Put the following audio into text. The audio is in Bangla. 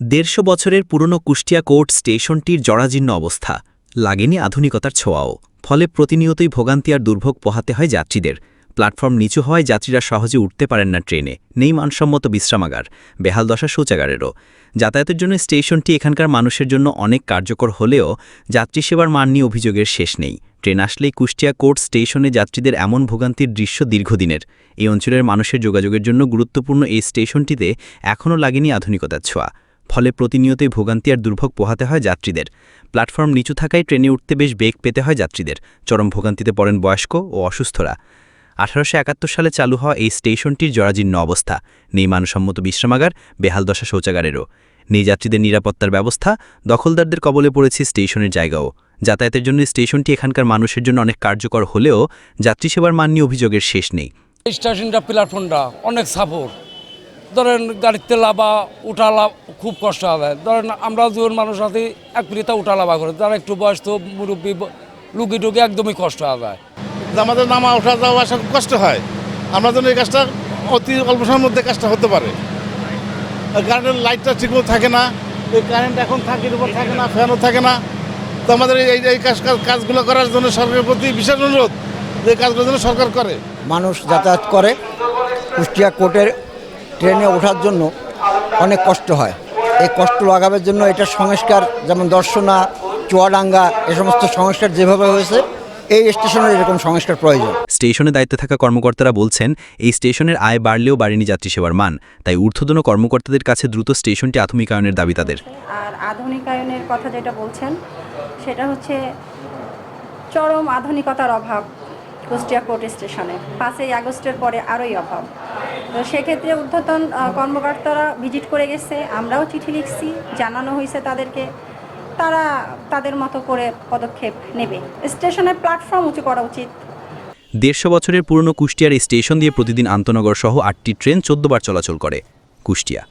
দেড়শো বছরের পুরনো কুষ্টিয়া কোর্ট স্টেশনটির জরাজীর্ণ অবস্থা, লাগেনি আধুনিকতার ছোঁয়াও। ফলে প্রতিনিয়তই ভোগান্তি আর দুর্ভোগ পোহাতে হয় যাত্রীদের। প্ল্যাটফর্ম নিচু হওয়ায় যাত্রীরা সহজে উঠতে পারেন না ট্রেনে, নেই মানসম্মত বিশ্রামাগার, বেহাল দশা শৌচাগারেরও। যাতায়াতের জন্য স্টেশনটি এখানকার মানুষের জন্য অনেক কার্যকর হলেও যাত্রী সেবার মান নিয়ে অভিযোগের শেষ নেই। ট্রেন আসলেই কুষ্টিয়া কোর্ট স্টেশনে যাত্রীদের এমন ভোগান্তির দৃশ্য দীর্ঘদিনের। এই অঞ্চলের মানুষের যোগাযোগের জন্য গুরুত্বপূর্ণ এই স্টেশনটিতে এখনও লাগেনি আধুনিকতার ছোঁয়া। ফলে প্রতিনিয়তই ভোগান্তি আর দুর্ভোগ পোহাতে হয় যাত্রীদের। প্ল্যাটফর্ম নিচু থাকায় ট্রেনে উঠতে বেশ বেগ পেতে হয় যাত্রীদের। চরম ভোগান্তিতে পড়েন বয়স্ক ও অসুস্থরা। আঠারোশো একাত্তর সালে চালু হওয়া এই স্টেশনটির জরাজীর্ণ অবস্থা। নেই মানসম্মত বিশ্রামাগার, বেহাল দশা শৌচাগারেরও। নেই যাত্রীদের নিরাপত্তার ব্যবস্থা, দখলদারদের কবলে পড়েছে স্টেশনের জায়গাও। যাতায়াতের জন্য স্টেশনটি এখানকার মানুষের জন্য অনেক কার্যকর হলেও যাত্রী সেবার মান নিয়ে অভিযোগের শেষ নেই। স্টেশনটা প্ল্যাটফর্মটা অনেক সাপোর্ট। ধরেন গাড়িতে লাভা উঠা লাভ খুব কষ্ট হবে। ধরেন আমরা দুজন মানুষ আছি এক পিড়িতে উঠা লাভা করে। যারা একটু বয়স্ক মুরব্বী লুকি টুকি একদমই কষ্ট হবে। যে আমাদের নামা ওঠা যাওয়া আসা খুব কষ্ট হয়। আমরা যেন এই কাজটা অতি অল্প সময়ের মধ্যে কাজটা হতে পারে। আর কারেন্টের লাইটটা ঠিকমতো থাকে না এই কারেন্ট এখন থাকির উপর থাকে না ফ্যানও থাকে না। তো আমাদের এই এই কাজ কাজ- কাজগুলো করার জন্য সরকারের প্রতি বিশেষ অনুরোধ যে এই কাজগুলো যেন সরকার করে। মানুষ যাতায়াত করে। কুষ্টিয়া কোর্টের ট্রেনে ওঠার জন্য অনেক কষ্ট হয়। এই কষ্ট লাগাবার জন্য এটা সংস্কার যেমন দর্শনা চুয়াডাঙ্গা এ সমস্ত সংস্কার যেভাবে হয়েছে এই স্টেশনের এরকম সংস্কার প্রয়োজন। স্টেশনে দায়িত্বে থাকা কর্মকর্তারা বলছেন এই স্টেশনের আয় বাড়লেও বাড়েনি যাত্রী সেবার মান। তাই ঊর্ধ্বতন কর্মকর্তাদের কাছে দ্রুত স্টেশনটি আধুনিকায়নের দাবি তাদের। আর আধুনিকায়নের কথা যেটা বলছেন সেটা হচ্ছে চরম আধুনিকতার অভাব কুষ্টিয়া কোর্ট স্টেশনে। পাঁচই আগস্টের পরে আরোই অভাব। তো সেক্ষেত্রে ঊর্ধ্বতন কর্মকর্তারা ভিজিট করে গেছে। আমরাও চিঠি লিখছি, জানানো হয়েছে তাদেরকে। তারা তাদের মতো করে পদক্ষেপ নেবে। স্টেশনের প্ল্যাটফর্ম উঁচু করা উচিত। দেড়শো বছরের পুরনো কুষ্টিয়ার স্টেশন দিয়ে প্রতিদিন আন্তনগর সহ আটটি ট্রেন চোদ্দবার চলাচল করে। কুষ্টিয়া।